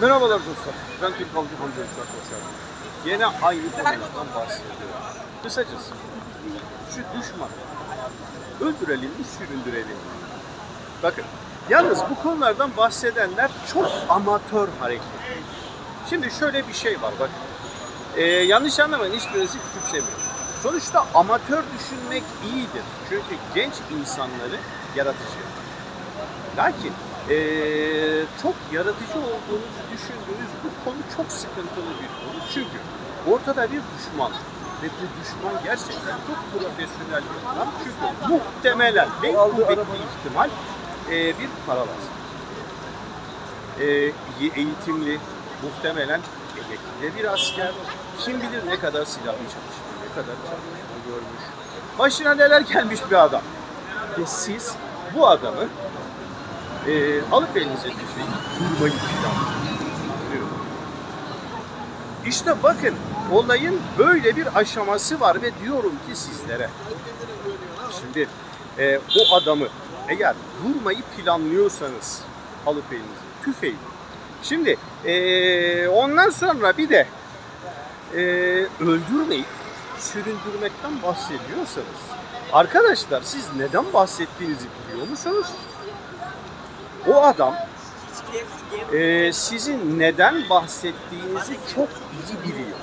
Merhabalar dostlar. Ben Türk Havcı Hamza Uçak Başarı. Yine aynı konulardan bahsediyorum. Kısacası şu düşman öldürelim mi süründürelim mi? Bakın yalnız bu konulardan bahsedenler çok amatör hareket. Şimdi şöyle bir şey var bakın. Ee, yanlış anlamayın hiçbirinizi küçümsemiyorum. Sonuçta amatör düşünmek iyidir. Çünkü genç insanları yaratıcı. Lakin eee, çok yaratıcı olduğunuzu düşündüğünüz bu konu çok sıkıntılı bir konu. Çünkü ortada bir düşman ve bu düşman gerçekten çok profesyonel bir adam. Çünkü muhtemelen en kuvvetli ihtimal eee, bir paralas. Eee, iyi eğitimli, muhtemelen emekli bir asker. Kim bilir ne kadar silahlı çalışmış, ne kadar çalışma görmüş. Başına neler gelmiş bir adam. Ve siz bu adamı e, alıp elinize tüfeği vurmayı planlıyorsunuz. İşte bakın olayın böyle bir aşaması var ve diyorum ki sizlere. Şimdi e, o adamı eğer vurmayı planlıyorsanız alıp elinize tüfeği. Şimdi e, ondan sonra bir de e, öldürmeyip süründürmekten bahsediyorsanız arkadaşlar siz neden bahsettiğinizi biliyor musunuz? O adam e, sizin neden bahsettiğinizi çok iyi biliyor.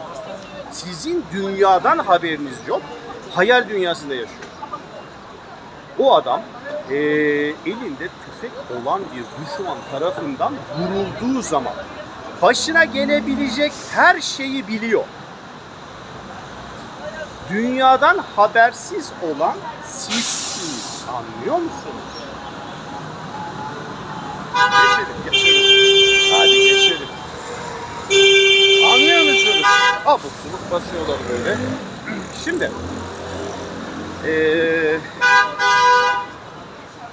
Sizin dünyadan haberiniz yok. Hayal dünyasında yaşıyor. O adam e, elinde tüfek olan bir düşman tarafından vurulduğu zaman başına gelebilecek her şeyi biliyor. Dünyadan habersiz olan sizsiniz. Anlıyor musunuz? Geçelim, geçelim. Hadi geçelim. Anlıyor musunuz? Abuk subuk basıyorlar böyle. Şimdi eee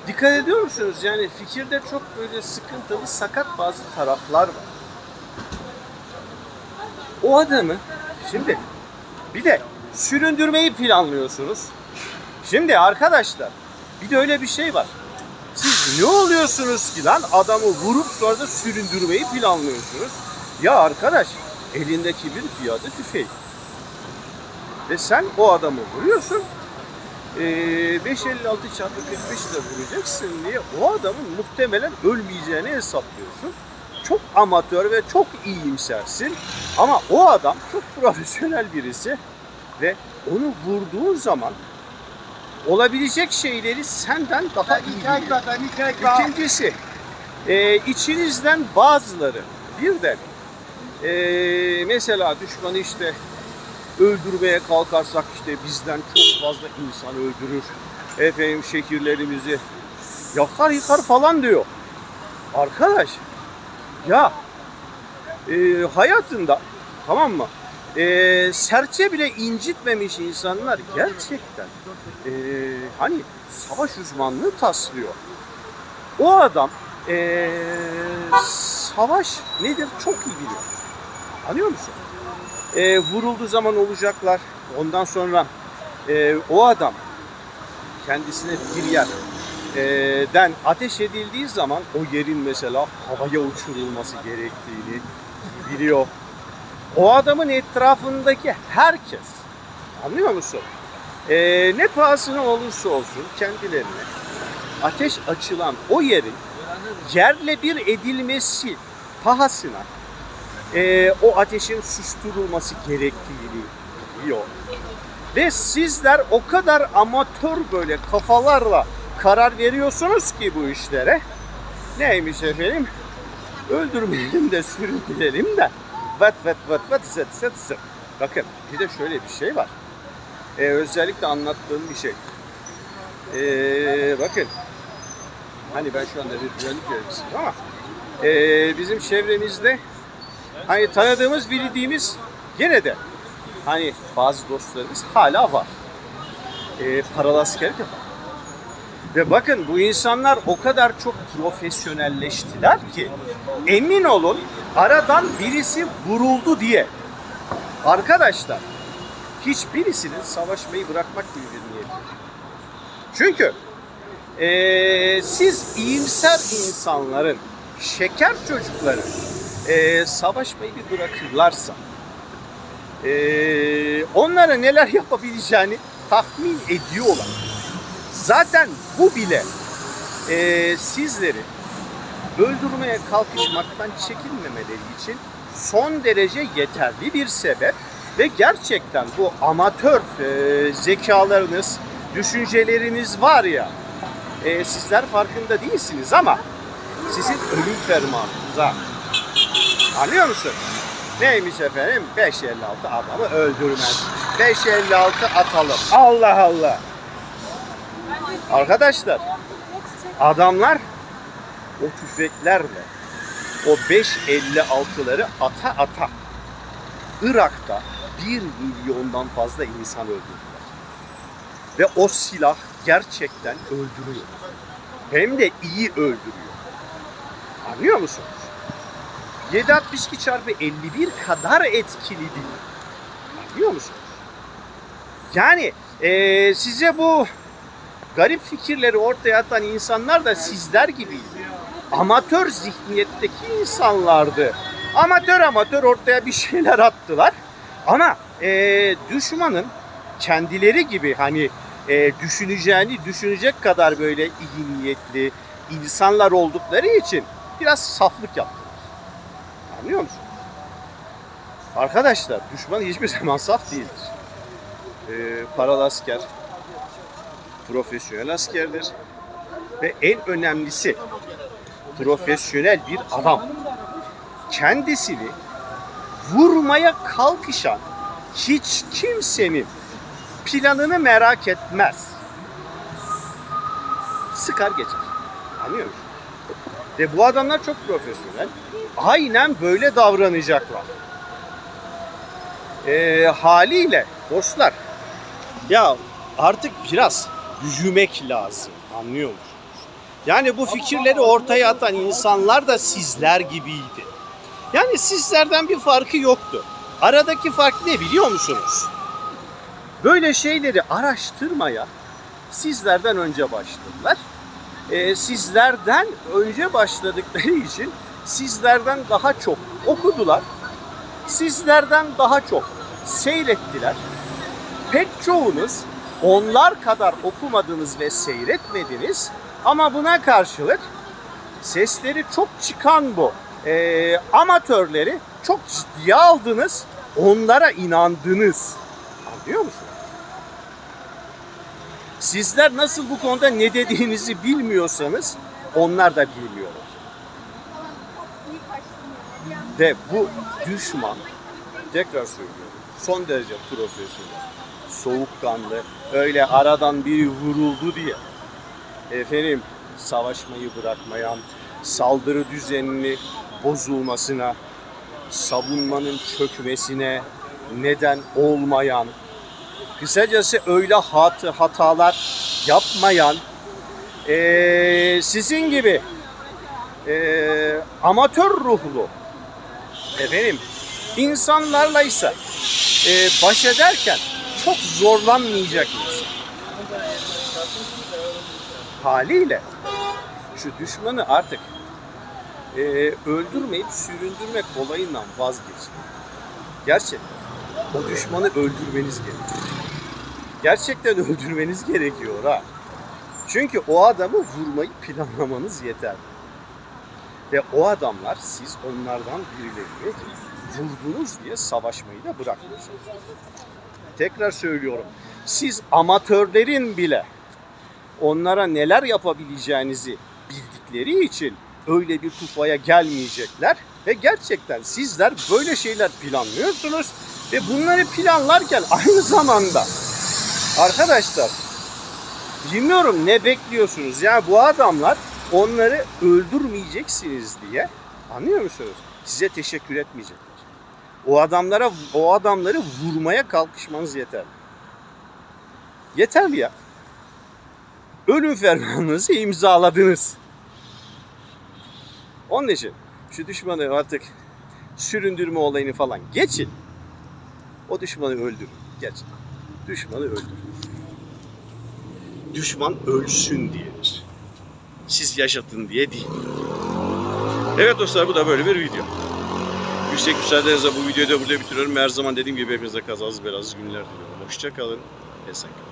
dikkat ediyor musunuz? Yani fikirde çok böyle sıkıntılı, sakat bazı taraflar var. O adamı şimdi bir de süründürmeyi planlıyorsunuz. Şimdi arkadaşlar bir de öyle bir şey var. Ne oluyorsunuz ki lan adamı vurup sonra da süründürmeyi planlıyorsunuz. Ya arkadaş elindeki bir piyade tüfeği. Ve sen o adamı vuruyorsun. Ee, 556 çarpı 45 ile vuracaksın diye o adamın muhtemelen ölmeyeceğini hesaplıyorsun. Çok amatör ve çok iyimsersin. Ama o adam çok profesyonel birisi ve onu vurduğun zaman olabilecek şeyleri senden daha iyi biliyor. İkincisi, e, içinizden bazıları birden e, mesela düşmanı işte öldürmeye kalkarsak işte bizden çok fazla insan öldürür. Efendim şehirlerimizi yakar yıkar falan diyor. Arkadaş ya e, hayatında tamam mı? E, serçe bile incitmemiş insanlar gerçekten e, hani savaş uzmanlığı taslıyor. O adam e, savaş nedir çok iyi biliyor. Anlıyor musun? E, vurulduğu zaman olacaklar. Ondan sonra e, o adam kendisine bir yer e, den ateş edildiği zaman o yerin mesela havaya uçurulması gerektiğini biliyor. O adamın etrafındaki herkes anlıyor musun? E, ne pahasına olursa olsun kendilerine ateş açılan o yerin yerle bir edilmesi pahasına e, o ateşin susturulması gerektiğini biliyor. Ve sizler o kadar amatör böyle kafalarla karar veriyorsunuz ki bu işlere. Neymiş efendim? Öldürmeyelim de süründürelim de. Vat vat vat vat zıt zıt zıt. Bakın bir de şöyle bir şey var. Ee, özellikle anlattığım bir şey. Ee, bakın. Hani ben şu anda bir güvenlik görevlisiyim ama ee, bizim çevremizde hani tanıdığımız bildiğimiz gene de hani bazı dostlarımız hala var. Ee, paralı askerlik yapan. Ve bakın bu insanlar o kadar çok profesyonelleştiler ki emin olun aradan birisi vuruldu diye arkadaşlar hiçbirisinin savaşmayı bırakmak gibi bir niyeti. Çünkü Ee, siz iyimser insanların, şeker çocukların ee, savaşmayı bir bırakırlarsa ee, onlara neler yapabileceğini tahmin ediyorlar. Zaten bu bile ee, sizleri öldürmeye kalkışmaktan çekinmemeleri için son derece yeterli bir sebep ve gerçekten bu amatör e, zekalarınız, düşünceleriniz var ya e, sizler farkında değilsiniz ama sizin ölüm fermanınız ha. Anlıyor musun? Neymiş efendim? 556 adamı öldürmez. 556 atalım. Allah Allah. Arkadaşlar adamlar o tüfeklerle o 556'ları ata ata Irak'ta 1 milyondan fazla insan öldürdüler. Ve o silah gerçekten öldürüyor. Hem de iyi öldürüyor. Anlıyor musunuz? 762 çarpı 51 kadar etkili değil. Anlıyor musunuz? Yani eee, size bu garip fikirleri ortaya atan insanlar da sizler gibiydi. Amatör zihniyetteki insanlardı. Amatör amatör ortaya bir şeyler attılar. Ama eee, düşmanın kendileri gibi hani eee, düşüneceğini düşünecek kadar böyle iyi niyetli insanlar oldukları için biraz saflık yaptılar. Anlıyor musunuz? Arkadaşlar düşman hiçbir zaman saf değildir. Eee paralı asker, profesyonel askerdir ve en önemlisi profesyonel bir adam. Kendisini vurmaya kalkışan hiç kimsenin planını merak etmez. Sıkar geçer. Anlıyor musunuz? Ve bu adamlar çok profesyonel. Aynen böyle davranacaklar. Ee, haliyle dostlar ya artık biraz büyümek lazım. Anlıyor musunuz? Yani bu fikirleri ortaya atan insanlar da sizler gibiydi. Yani sizlerden bir farkı yoktu. Aradaki fark ne biliyor musunuz? Böyle şeyleri araştırmaya sizlerden önce başladılar. Ee, sizlerden önce başladıkları için sizlerden daha çok okudular. Sizlerden daha çok seyrettiler. Pek çoğunuz onlar kadar okumadınız ve seyretmediniz ama buna karşılık sesleri çok çıkan bu ee, amatörleri çok ciddiye aldınız, onlara inandınız. Anlıyor musunuz? Sizler nasıl bu konuda ne dediğinizi bilmiyorsanız onlar da bilmiyorlar. Ve bu düşman tekrar söylüyorum son derece profesyonel, soğukkanlı, öyle aradan biri vuruldu diye efendim savaşmayı bırakmayan, saldırı düzenini bozulmasına, savunmanın çökmesine neden olmayan, kısacası öyle hat, hatalar yapmayan, eee, sizin gibi eee, amatör ruhlu efendim insanlarla ise eee, baş ederken çok zorlanmayacak insan. Haliyle şu düşmanı artık eee, öldürmeyip süründürmek olayından vazgeçin. Gerçekten o düşmanı öldürmeniz gerekiyor. Gerçekten öldürmeniz gerekiyor ha. Çünkü o adamı vurmayı planlamanız yeter. Ve o adamlar siz onlardan birilerini vurdunuz diye savaşmayı da bırakmıyorsunuz. Tekrar söylüyorum. Siz amatörlerin bile onlara neler yapabileceğinizi bildikleri için öyle bir tufaya gelmeyecekler ve gerçekten sizler böyle şeyler planlıyorsunuz ve bunları planlarken aynı zamanda arkadaşlar bilmiyorum ne bekliyorsunuz ya bu adamlar onları öldürmeyeceksiniz diye anlıyor musunuz? Size teşekkür etmeyecekler. O adamlara o adamları vurmaya kalkışmanız yeterli. Yeterli ya. Ölüm fermanınızı imzaladınız. Onun için şu düşmanı artık süründürme olayını falan geçin. O düşmanı öldürün. Gerçekten. Düşmanı öldürün. Düşman ölsün diyedir. siz yaşatın diye değil. Evet dostlar bu da böyle bir video. Yüksek müsaadenizle bu videoyu da burada bitiriyorum. Her zaman dediğim gibi hepinize kazasız belasız günler diliyorum. Hoşçakalın. Esen kalın.